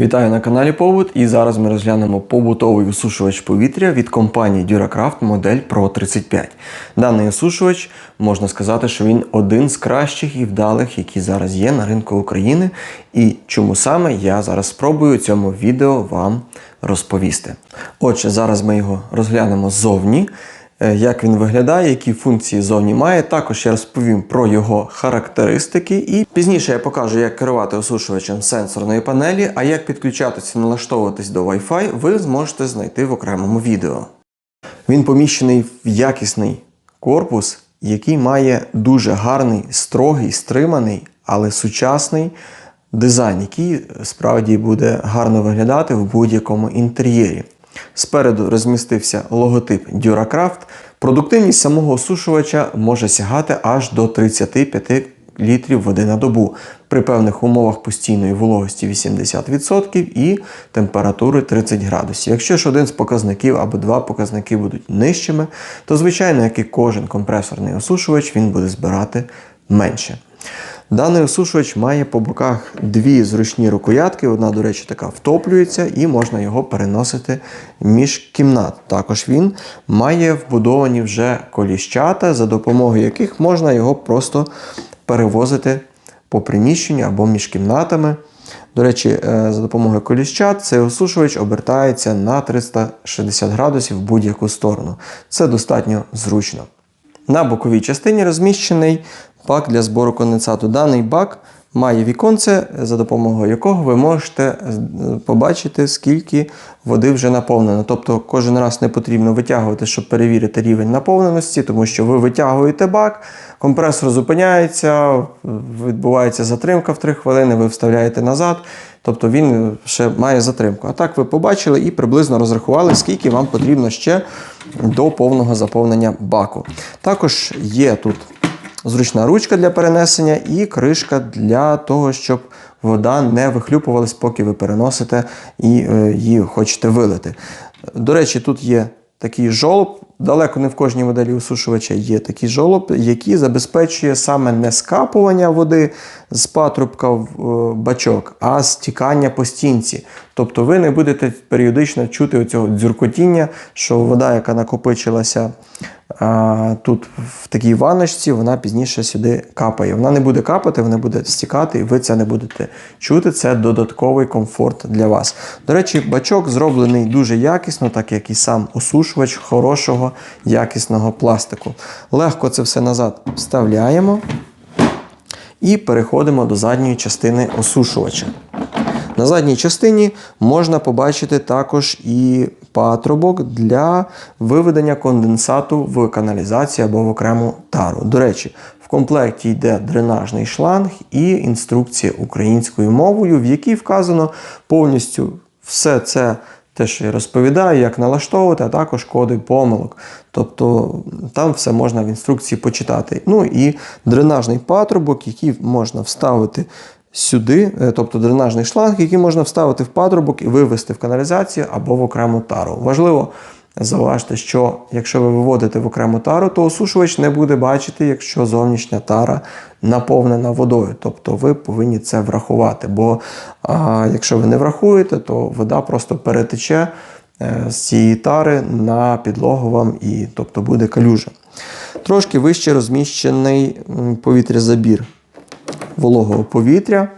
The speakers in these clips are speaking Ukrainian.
Вітаю на каналі Побут і зараз ми розглянемо побутовий осушувач повітря від компанії Duracraft модель Pro 35. Даний осушувач можна сказати, що він один з кращих і вдалих, які зараз є на ринку України. І чому саме я зараз спробую цьому відео вам розповісти. Отже, зараз ми його розглянемо ззовні. Е, Як він виглядає, які функції зовні має. Також я розповім про його характеристики, і пізніше я покажу, як керувати осушувачем сенсорної панелі, а як підключатися і налаштовуватись до Wi-Fi, ви зможете знайти в окремому відео. Він поміщений в якісний корпус, який має дуже гарний, строгий, стриманий, але сучасний дизайн, який справді буде гарно виглядати в будь-якому інтер'єрі. Спереду розмістився логотип Duracraft. Продуктивність самого осушувача може сягати аж до 35 літрів води на добу при певних умовах постійної вологості 80% і температури 30 градусів. Якщо ж один з показників або два показники будуть нижчими, то звичайно, як і кожен компресорний осушувач, він буде збирати менше. Даний осушувач має по боках дві зручні рукоятки. Одна, до речі, така втоплюється, і можна його переносити між кімнат. Також він має вбудовані вже коліщата, за допомогою яких можна його просто перевозити по приміщенню або між кімнатами. До речі, е, за допомогою коліщат цей осушувач обертається на 360 градусів в будь-яку сторону. Це достатньо зручно. На боковій частині розміщений бак для збору конденсату. Даний бак має віконце, за допомогою якого ви можете е, побачити, скільки води вже наповнено. Тобто кожен раз не потрібно витягувати, щоб перевірити рівень наповненості, тому що ви витягуєте бак, компресор зупиняється, відбувається затримка в 3 хвилини, ви вставляєте назад. Тобто він ще має затримку. А так ви побачили і приблизно розрахували, скільки вам потрібно ще до повного заповнення баку. Також є тут зручна ручка для перенесення і кришка для того, щоб вода не вихлюпувалась, поки ви переносите і е, її хочете вилити. До речі, тут є такий жолоб. Далеко не в кожній моделі осушувача є такий жолоб, який забезпечує саме не скапування води з патрубка в е, бачок, а стікання по стінці. Тобто ви не будете періодично чути оцього дзюркотіння, що вода, яка накопичилася тут в такій ванночці, вона пізніше сюди капає. Вона не буде капати, вона буде стікати, і ви це не будете чути. Це додатковий комфорт для вас. До речі, бачок зроблений дуже якісно, так як і сам осушувач хорошого якісного пластику. Легко це все назад вставляємо і переходимо до задньої частини осушувача. На задній частині можна побачити також і патрубок для виведення конденсату в каналізацію або в окрему тару. До речі, в комплекті йде дренажний шланг і інструкція українською мовою, в якій вказано повністю все це. Те, що я розповідаю, як налаштовувати, а також коди помилок. Тобто там все можна в інструкції почитати. Ну і дренажний патрубок, який можна вставити сюди, е, тобто дренажний шланг, який можна вставити в патрубок і вивести в каналізацію або в окрему тару. Важливо зауважити, що якщо ви виводите в окрему тару, то осушувач не буде бачити, якщо зовнішня тара наповнена водою. Тобто ви повинні це врахувати. Бо а, якщо ви не врахуєте, то вода просто перетече е, з цієї тари на підлогу вам і тобто буде калюжа. Трошки вище розміщений повітрязабір вологого повітря.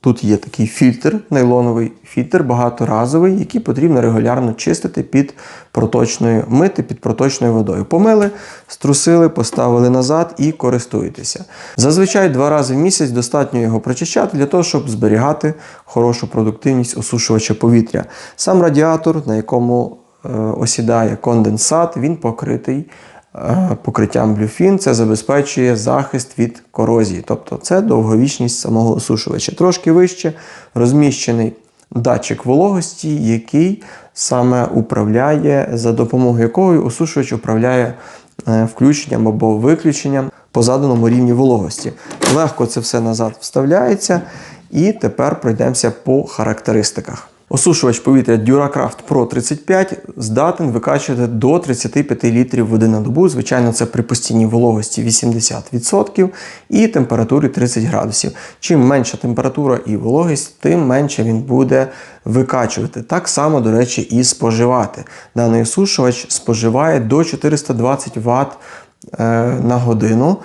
Тут є такий фільтр, нейлоновий фільтр, багаторазовий, який потрібно регулярно чистити під проточною, мити під проточною водою. Помили, струсили, поставили назад і користуєтеся. Зазвичай два рази в місяць достатньо його прочищати для того, щоб зберігати хорошу продуктивність осушувача повітря. Сам радіатор, на якому е, осідає конденсат, він покритий покриттям блюфін. Це забезпечує захист від корозії. Тобто це довговічність самого осушувача. Трошки вище розміщений датчик вологості, який саме управляє, за допомогою якого осушувач управляє е, включенням або виключенням по заданому рівні вологості. Легко це все назад вставляється. І тепер пройдемося по характеристиках. Осушувач повітря DuraCraft Pro 35 здатен викачувати до 35 літрів води на добу. Звичайно, це при постійній вологості 80% і температурі 30 градусів. Чим менша температура і вологість, тим менше він буде викачувати. Так само, до речі, і споживати. Даний осушувач споживає до 420 Вт е, на годину.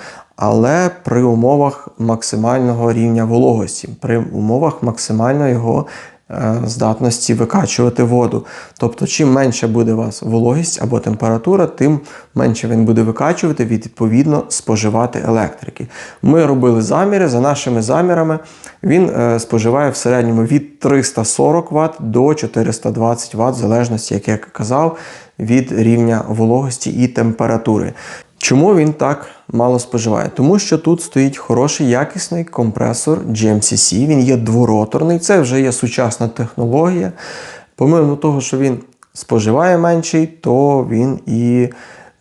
Але при умовах максимального рівня вологості, при умовах максимальної його здатності викачувати воду. Тобто, чим менше буде у вас вологість або температура, тим менше він буде викачувати, відповідно споживати електрики. Ми робили заміри. За нашими замірами він е, споживає в середньому від 340 Вт до 420 Вт, в залежності, як я казав, від рівня вологості і температури. Чому він так мало споживає? Тому що тут стоїть хороший якісний компресор GMCC, він є двороторний, це вже є сучасна технологія. Помимо того, що він споживає менший, то він і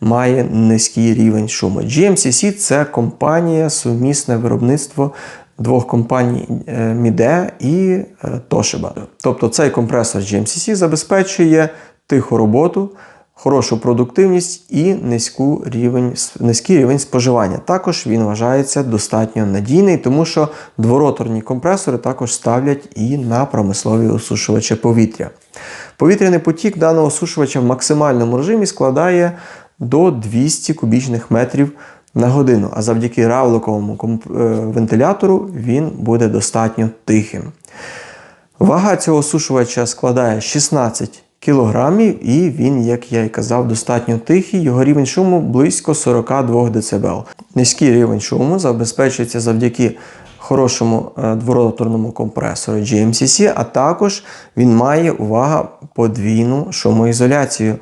має низький рівень шуму. GMCC це компанія, сумісне виробництво двох компаній е, Mide і е, Toshiba. Тобто цей компресор GMCC забезпечує тиху роботу хорошу продуктивність і низьку рівень, низький рівень споживання. Також він вважається достатньо надійний, тому що двороторні компресори також ставлять і на промислові осушувачі повітря. Повітряний потік даного осушувача в максимальному режимі складає до 200 кубічних метрів на годину, а завдяки равликовому е, вентилятору він буде достатньо тихим. Вага цього осушувача складає 16 кілограмів, і він, як я і казав, достатньо тихий. Його рівень шуму близько 42 дБ. Низький рівень шуму забезпечується завдяки хорошому е, двороторному компресору GMCC, а також він має увага подвійну шумоізоляцію.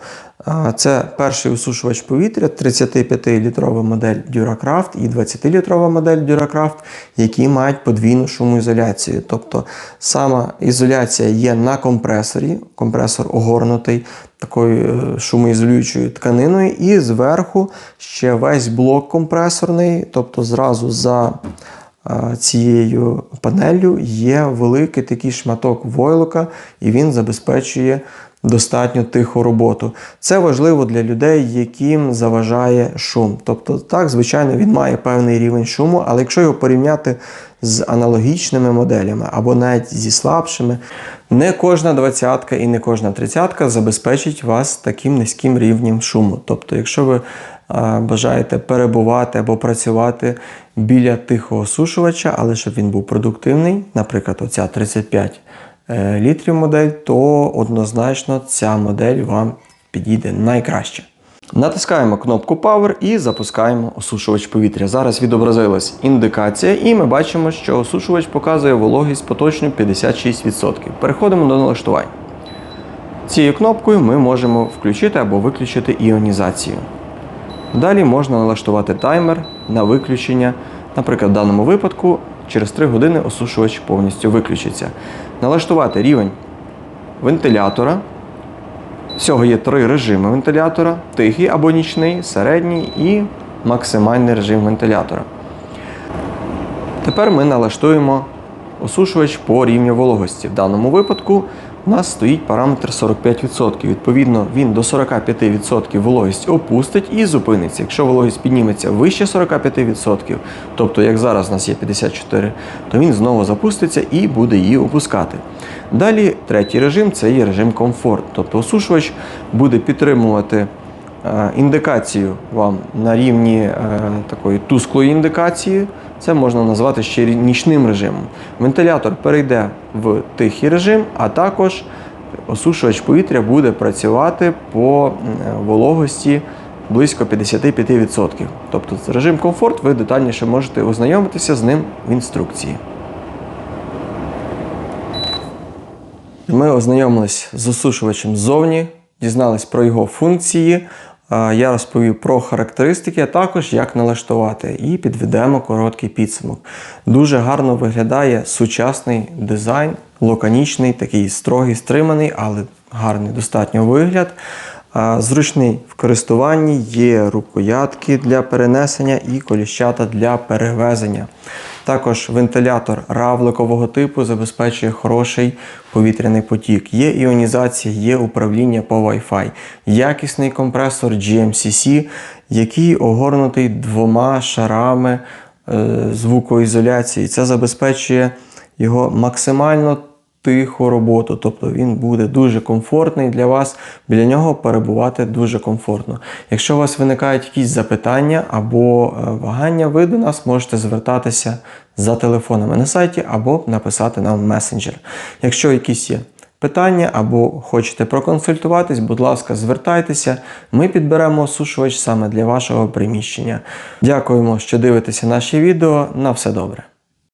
Це перший усушувач повітря, 35-літрова модель DuraCraft і 20-літрова модель DuraCraft, які мають подвійну шумоізоляцію. Тобто сама ізоляція є на компресорі, компресор огорнутий такою е, шумоізолюючою тканиною, і зверху ще весь блок компресорний, тобто зразу за цією панеллю є великий такий шматок войлока, і він забезпечує достатньо тиху роботу. Це важливо для людей, яким заважає шум. Тобто, так, звичайно, він має певний рівень шуму, але якщо його порівняти з аналогічними моделями або навіть зі слабшими, не кожна двадцятка і не кожна тридцятка забезпечить вас таким низьким рівнем шуму. Тобто, якщо ви бажаєте перебувати або працювати біля тихого сушувача, але щоб він був продуктивний, наприклад, оця 35 е, літрів модель, то однозначно ця модель вам підійде найкраще. Натискаємо кнопку Power і запускаємо осушувач повітря. Зараз відобразилась індикація, і ми бачимо, що осушувач показує вологість поточну 56%. Переходимо до налаштувань. Цією кнопкою ми можемо включити або виключити іонізацію. Далі можна налаштувати таймер на виключення. Наприклад, в даному випадку через 3 години осушувач повністю виключиться. Налаштувати рівень вентилятора. Всього є три режими вентилятора: тихий або нічний, середній і максимальний режим вентилятора. Тепер ми налаштуємо осушувач по рівню вологості. В даному випадку у нас стоїть параметр 45%. Відповідно, він до 45% вологість опустить і зупиниться. Якщо вологість підніметься вище 45%, тобто як зараз у нас є 54%, то він знову запуститься і буде її опускати. Далі третій режим це є режим комфорт. Тобто осушувач буде підтримувати е, індикацію вам на рівні е, такої тусклої індикації. Це можна назвати ще нічним режимом. Вентилятор перейде в тихий режим, а також осушувач повітря буде працювати по вологості близько 55%. Тобто режим комфорт, ви детальніше можете ознайомитися з ним в інструкції. Ми ознайомились з осушувачем ззовні, дізнались про його функції. Я розповів про характеристики, а також як налаштувати, і підведемо короткий підсумок. Дуже гарно виглядає сучасний дизайн, лаконічний, такий строгий, стриманий, але гарний достатньо вигляд. Зручний в користуванні є рукоятки для перенесення і коліщата для перевезення. Також вентилятор равликового типу забезпечує хороший повітряний потік. Є іонізація, є управління по Wi-Fi, якісний компресор GMCC, який огорнутий двома шарами е, звукоізоляції. Це забезпечує його максимально тиху роботу, тобто він буде дуже комфортний для вас, біля нього перебувати дуже комфортно. Якщо у вас виникають якісь запитання або е, вагання, ви до нас можете звертатися за телефонами на сайті або написати нам в месенджер. Якщо якісь є питання або хочете проконсультуватись, будь ласка, звертайтеся. Ми підберемо осушувач саме для вашого приміщення. Дякуємо, що дивитеся наші відео. На все добре.